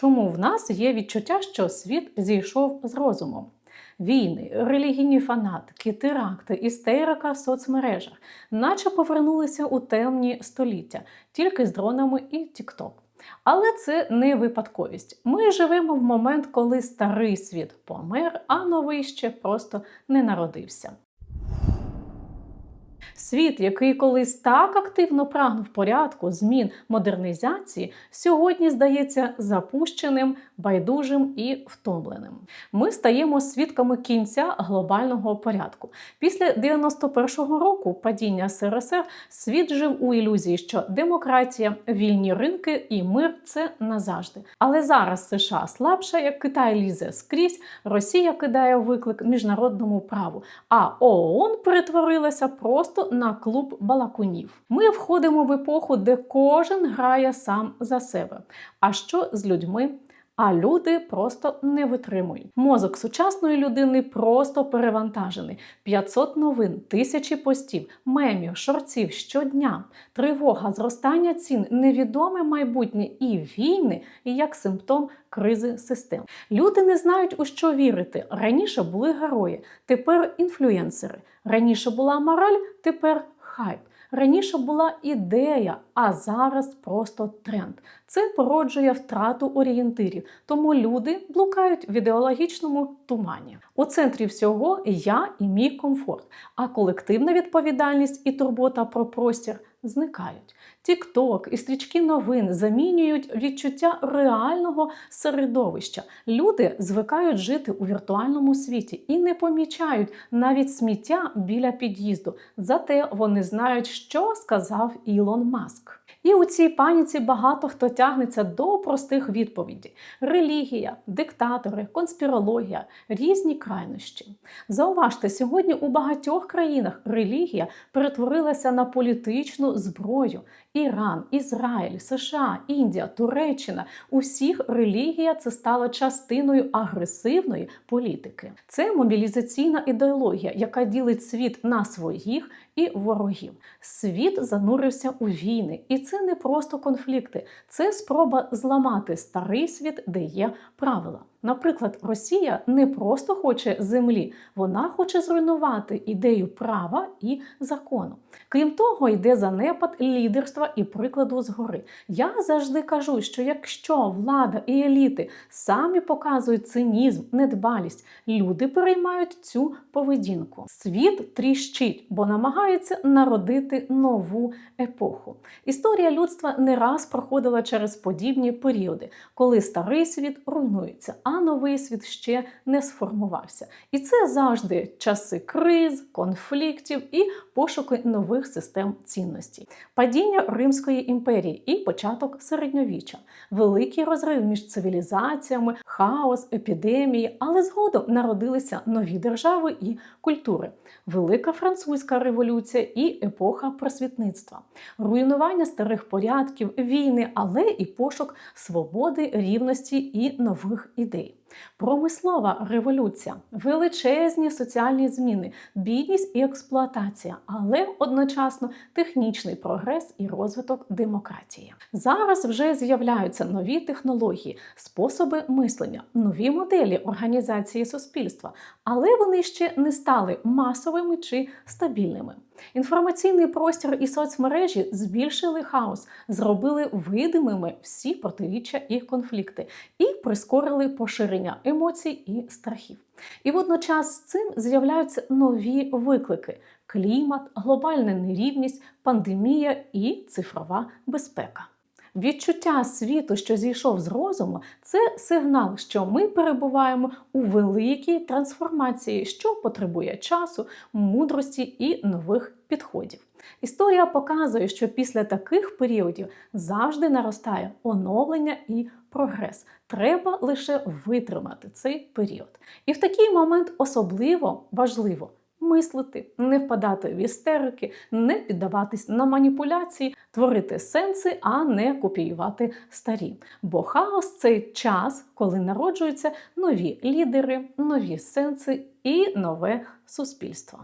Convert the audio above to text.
Чому в нас є відчуття, що світ зійшов з розумом? Війни, релігійні фанатики, теракти, істерика в соцмережах, наче повернулися у темні століття, тільки з дронами і тікток. Але це не випадковість. Ми живемо в момент, коли старий світ помер, а новий ще просто не народився. Світ, який колись так активно прагнув порядку, змін, модернізації, сьогодні здається запущеним, байдужим і втомленим. Ми стаємо свідками кінця глобального порядку. Після 91-го року падіння СРСР світ жив у ілюзії, що демократія, вільні ринки і мир це назавжди. Але зараз США слабша, як Китай лізе скрізь, Росія кидає виклик міжнародному праву, а ООН перетворилася просто на клуб балакунів. Ми входимо в епоху, де кожен грає сам за себе. А що з людьми? А люди просто не витримують. Мозок сучасної людини просто перевантажений. 500 новин, тисячі постів, мемів, шорців щодня, тривога, зростання цін, невідоме майбутнє і війни як симптом кризи систем. Люди не знають у що вірити. Раніше були герої, тепер інфлюєнсери. Раніше була мораль, тепер хайп. Раніше була ідея, а зараз просто тренд. Це породжує втрату орієнтирів, тому люди блукають в ідеологічному тумані. У центрі всього я і мій комфорт, а колективна відповідальність і турбота про простір зникають. Тікток і стрічки новин замінюють відчуття реального середовища. Люди звикають жити у віртуальному світі і не помічають навіть сміття біля під'їзду. Зате вони знають, що сказав Ілон Маск. І у цій паніці багато хто тягнеться до простих відповідей: релігія, диктатори, конспірологія, різні крайнощі. Зауважте, сьогодні у багатьох країнах релігія перетворилася на політичну зброю. Іран, Ізраїль, США, Індія, Туреччина у всіх релігія це стала частиною агресивної політики. Це мобілізаційна ідеологія, яка ділить світ на своїх і ворогів. Світ занурився у війни, і це не просто конфлікти, це спроба зламати старий світ, де є правила. Наприклад, Росія не просто хоче землі, вона хоче зруйнувати ідею права і закону. Крім того, йде занепад лідерства і прикладу згори. Я завжди кажу, що якщо влада і еліти самі показують цинізм, недбалість, люди переймають цю поведінку. Світ тріщить, бо намагається народити нову епоху. Історія людства не раз проходила через подібні періоди, коли старий світ руйнується а новий світ ще не сформувався. І це завжди часи криз, конфліктів і пошуки нових систем цінностей. Падіння Римської імперії і початок середньовіччя, великий розрив між цивілізаціями, хаос, епідемії, але згодом народилися нові держави і культури. Велика французька революція і епоха просвітництва, руйнування старих порядків, війни, але і пошук свободи, рівності і нових ідей. Промислова революція, величезні соціальні зміни, бідність і експлуатація, але одночасно технічний прогрес і розвиток демократії. Зараз вже з'являються нові технології, способи мислення, нові моделі організації суспільства, але вони ще не стали масовими чи стабільними. Інформаційний простір і соцмережі збільшили хаос, зробили видимими всі протиріччя і конфлікти і прискорили поширення емоцій і страхів. І водночас з цим з'являються нові виклики: клімат, глобальна нерівність, пандемія і цифрова безпека. Відчуття світу, що зійшов з розуму, це сигнал, що ми перебуваємо у великій трансформації, що потребує часу, мудрості і нових підходів. Історія показує, що після таких періодів завжди наростає оновлення і прогрес. Треба лише витримати цей період. І в такий момент особливо важливо мислити, не впадати в істерики, не піддаватись на маніпуляції, творити сенси, а не копіювати старі. Бо хаос це час, коли народжуються нові лідери, нові сенси і нове суспільство.